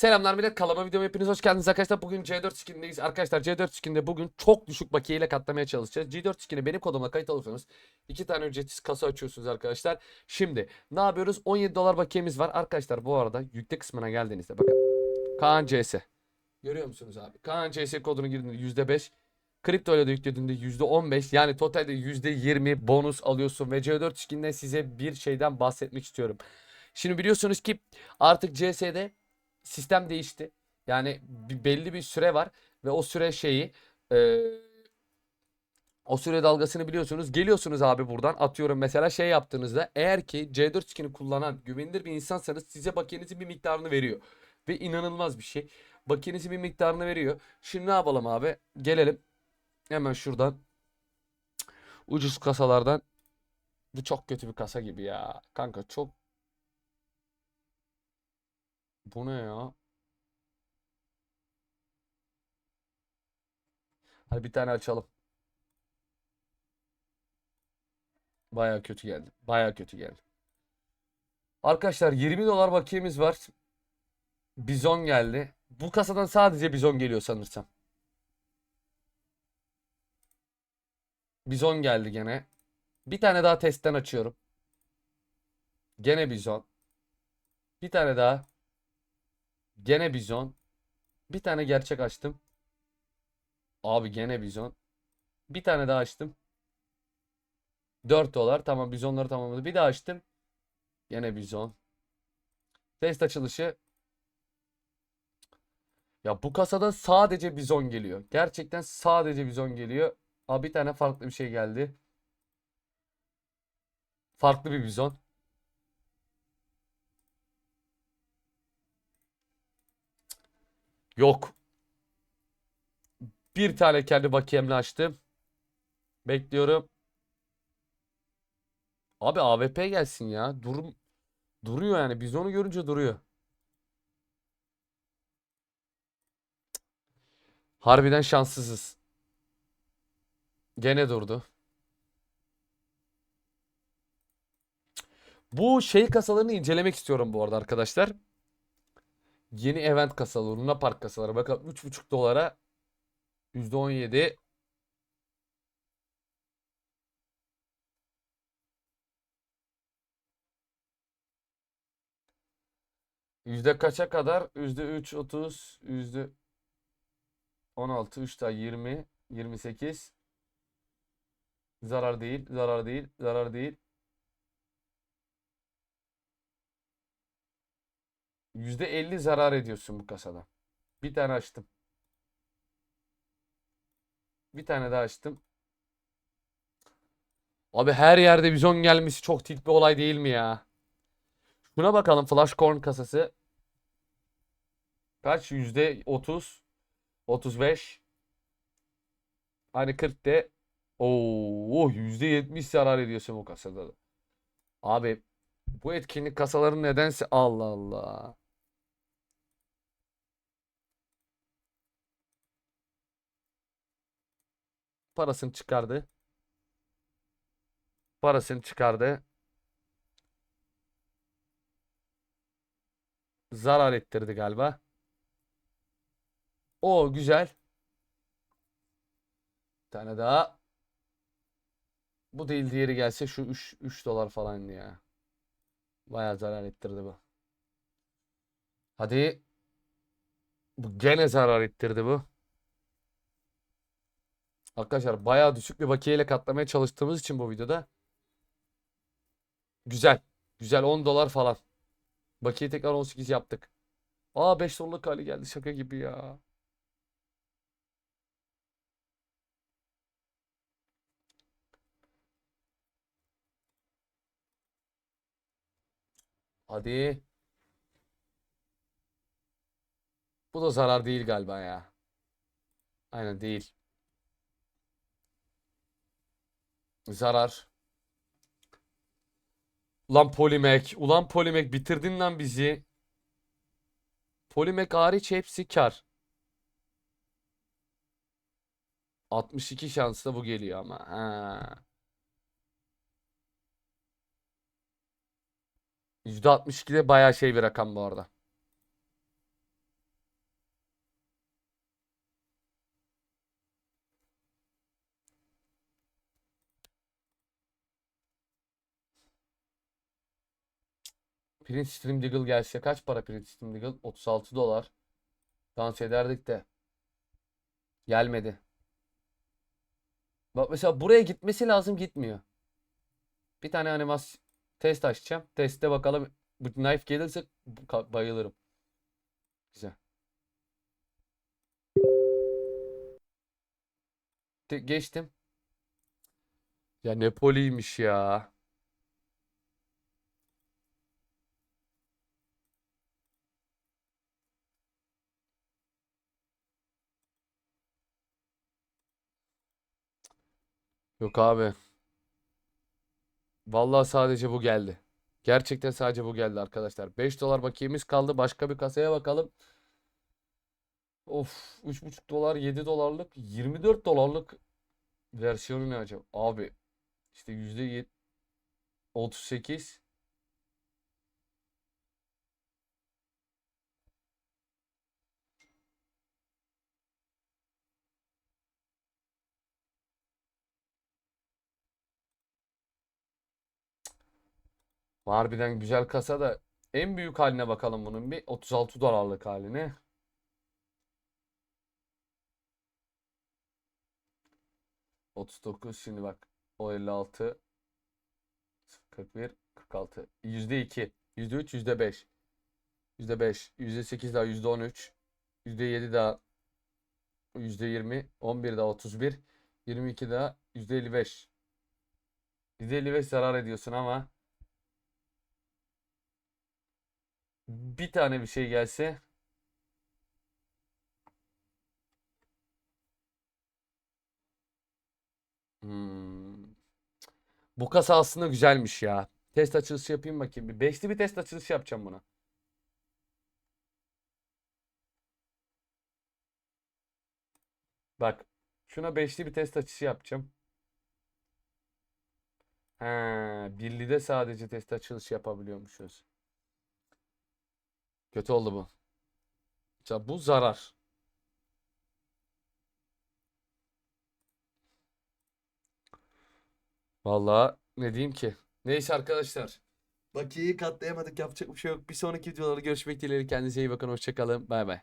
Selamlar millet kanalıma videoma hepiniz hoş geldiniz arkadaşlar. Bugün C4 skin'deyiz. Arkadaşlar C4 skin'de bugün çok düşük bakiye ile katlamaya çalışacağız. C4 skin'e benim kodumla kayıt alırsanız iki tane ücretsiz kasa açıyorsunuz arkadaşlar. Şimdi ne yapıyoruz? 17 dolar bakiyemiz var. Arkadaşlar bu arada yükle kısmına geldiğinizde bakın. Kaan CS. Görüyor musunuz abi? Kaan CS kodunu girdiğinde %5. Kripto ile de yüklediğinde %15 yani totalde %20 bonus alıyorsun ve C4 skin'de size bir şeyden bahsetmek istiyorum. Şimdi biliyorsunuz ki artık CS'de sistem değişti. Yani belli bir süre var ve o süre şeyi e, o süre dalgasını biliyorsunuz. Geliyorsunuz abi buradan atıyorum mesela şey yaptığınızda eğer ki C4 skin'i kullanan güvenilir bir insansanız size bakiyenizin bir miktarını veriyor. Ve inanılmaz bir şey. Bakiyenizin bir miktarını veriyor. Şimdi ne yapalım abi? Gelelim. Hemen şuradan. Ucuz kasalardan. Bu çok kötü bir kasa gibi ya. Kanka çok. Bu ne ya? Hadi bir tane açalım. Baya kötü geldi. Baya kötü geldi. Arkadaşlar 20 dolar bakiyemiz var. Bizon geldi. Bu kasadan sadece bizon geliyor sanırsam. Bizon geldi gene. Bir tane daha testten açıyorum. Gene bizon. Bir tane daha. Gene bizon. Bir tane gerçek açtım. Abi gene bizon. Bir tane daha açtım. 4 dolar. Tamam bizonları tamamladı. Bir daha açtım. Gene bizon. Test açılışı. Ya bu kasada sadece bizon geliyor. Gerçekten sadece bizon geliyor. Abi bir tane farklı bir şey geldi. Farklı bir bizon. Yok. Bir tane kendi bakiyemle açtım. Bekliyorum. Abi AWP gelsin ya. Durum duruyor yani. Biz onu görünce duruyor. Harbiden şanssızız. Gene durdu. Bu şey kasalarını incelemek istiyorum bu arada arkadaşlar. Yeni event kasaları, Luna Park kasaları. Bakın 3,5 dolara %17 Yüzde kaça kadar? Yüzde 3, 30, yüzde 16, 3 daha 20, 28. Zarar değil, zarar değil, zarar değil. 50 zarar ediyorsun bu kasada. Bir tane açtım. Bir tane daha açtım. Abi her yerde bizon gelmesi çok tilt bir olay değil mi ya? Şuna bakalım Flash Corn kasası. Kaç? Yüzde 30. 35. Hani 40 de. Oo, yüzde 70 zarar ediyorsun bu kasada da. Abi bu etkinlik kasaları nedense Allah Allah. Parasını çıkardı. Parasını çıkardı. Zarar ettirdi galiba. O güzel. Bir tane daha. Bu değil diğeri gelse şu 3 3 dolar falan ya. Bayağı zarar ettirdi bu. Hadi. Bu gene zarar ettirdi bu. Arkadaşlar bayağı düşük bir bakiyeyle katlamaya çalıştığımız için bu videoda. Güzel. Güzel 10 dolar falan. Bakiye tekrar 18 yaptık. Aa 5 dolarlık hali geldi şaka gibi ya. Hadi. Bu da zarar değil galiba ya. Aynen değil. Zarar. Ulan Polimek. Ulan Polimek bitirdin lan bizi. Polimek hariç hepsi kar. 62 şansla bu geliyor ama. Ha. %62 de bayağı şey bir rakam bu arada. Prince Stream Deagle gelse kaç para Prince Stream Deagle? 36 dolar. Dans ederdik de. Gelmedi. Bak mesela buraya gitmesi lazım gitmiyor. Bir tane animasyon test açacağım. Testte bakalım bu knife gelirse bayılırım. Güzel. Geçtim. Ya Napoli'ymiş ya. Yok abi. Vallahi sadece bu geldi. Gerçekten sadece bu geldi arkadaşlar. 5 dolar bakiyemiz kaldı. Başka bir kasaya bakalım. Of 3,5 dolar 7 dolarlık 24 dolarlık versiyonu ne acaba? Abi işte yüzde 38 Harbiden güzel kasa da en büyük haline bakalım bunun. Bir 36 dolarlık haline. Otuz dokuz şimdi bak. O 56 41 46 yüzde 2 yüzde 3 yüzde 5 yüzde 5 yüzde 8 daha yüzde 13 yüzde 7 daha yüzde 20 11 daha 31 22 daha yüzde 55 yüzde 55 zarar ediyorsun ama bir tane bir şey gelse Hmm. Bu kasa aslında güzelmiş ya. Test açılışı yapayım bakayım. Bir beşli bir test açılışı yapacağım buna. Bak. Şuna beşli bir test açışı yapacağım. He, birli de sadece test açılışı yapabiliyormuşuz. Kötü oldu bu. Ya bu zarar. Vallahi ne diyeyim ki? Neyse arkadaşlar. Bakiyeyi katlayamadık. Yapacak bir şey yok. Bir sonraki videolarda görüşmek dileğiyle. Kendinize iyi bakın. Hoşça kalın. Bay bay.